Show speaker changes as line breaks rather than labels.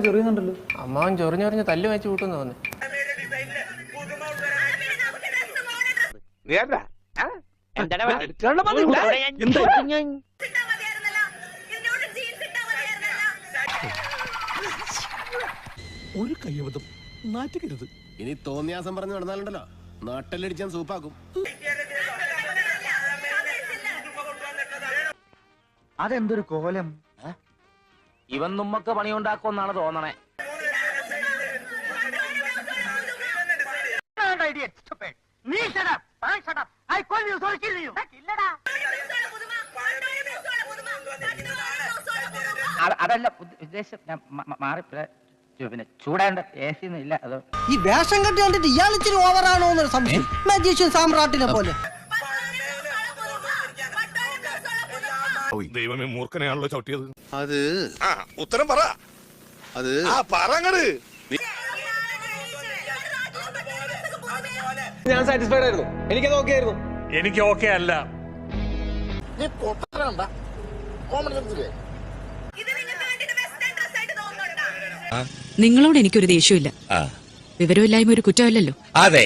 നന്നായിട്ട് ചെറിയുന്നുണ്ടല്ലോ.
അമ്മാവൻ ചൊറിഞ്ഞൊറിഞ്ഞ് തല്ല് വെച്ച് കൂട്ടുന്നു തോന്നി
ഒരു കയ്യബദ്ധം. നാറ്റിക്കരുത്.
ഇനി തോന്നിയാസം പറഞ്ഞു നടന്നാലുണ്ടല്ലോ. നാട്ടിലടിച്ചാൻ സൂപ്പാക്കും.
അതെന്തൊരു കോലം? ഇവൻ നമ്മക്ക് പണിയുണ്ടാക്കുമെന്നാണ് തോന്നണേ. അ- അതല്ല ഉദ്ദ- ഉദ്ദേശം ഞാൻ മ- മ- മാറി പിന്നെ ചു- പിന്നെ ചൂടാണ്ട് എ സി ഒന്നും ഇല്ല. അത്
ഈ വേഷം കെട്ടി കണ്ടിട്ട് ഇയാൾ ഇച്ചിരി ഓവറാണോ എന്നൊരു സംശയം. മജീഷ്യൻ സാമ്രാട്ടിനെ പോലെ.
ദൈവമേ മൂർഖനെയാണല്ലോ ചവിട്ടിയത്.
അത്
ആ ഉത്തരം പറ.
അത്
ആ പറങ്ങട്.
ഞാൻ സാറ്റിസ്ഫൈഡ് ആയിരുന്നു. എനിക്കത് ഓക്കെ ആയിരുന്നു.
എനിക്ക് ഓക്കെ അല്ല.
നിങ്ങളോട് എനിക്കൊരു ദേഷ്യമില്ല വിവരമില്ലായ്മ ഒരു കുറ്റമല്ലല്ലോ.
അതെ.